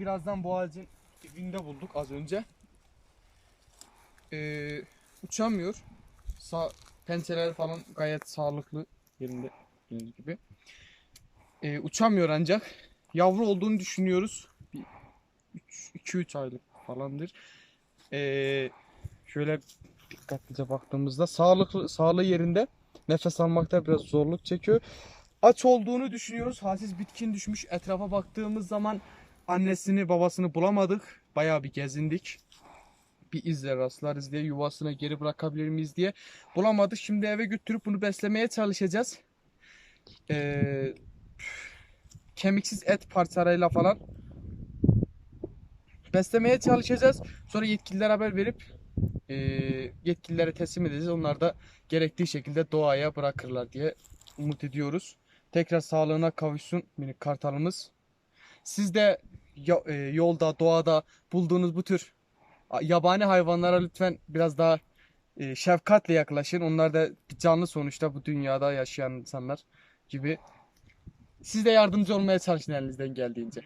birazdan bu ağacın dibinde bulduk az önce. Ee, uçamıyor. Sa pençeleri falan gayet sağlıklı yerinde gördüğünüz gibi. Ee, uçamıyor ancak. Yavru olduğunu düşünüyoruz. 2-3 aylık falandır. Ee, şöyle dikkatlice baktığımızda sağlıklı sağlığı yerinde nefes almakta biraz zorluk çekiyor. Aç olduğunu düşünüyoruz. Halsiz bitkin düşmüş. Etrafa baktığımız zaman annesini babasını bulamadık. Bayağı bir gezindik. Bir izle rastlarız diye yuvasına geri bırakabilir miyiz diye bulamadık. Şimdi eve götürüp bunu beslemeye çalışacağız. Ee, kemiksiz et parçalarıyla falan beslemeye çalışacağız. Sonra yetkililere haber verip e, yetkililere teslim edeceğiz. Onlar da gerektiği şekilde doğaya bırakırlar diye umut ediyoruz. Tekrar sağlığına kavuşsun minik kartalımız. Siz de e, yolda, doğada bulduğunuz bu tür yabani hayvanlara lütfen biraz daha e, şefkatle yaklaşın. Onlar da canlı sonuçta bu dünyada yaşayan insanlar gibi. Siz de yardımcı olmaya çalışın elinizden geldiğince.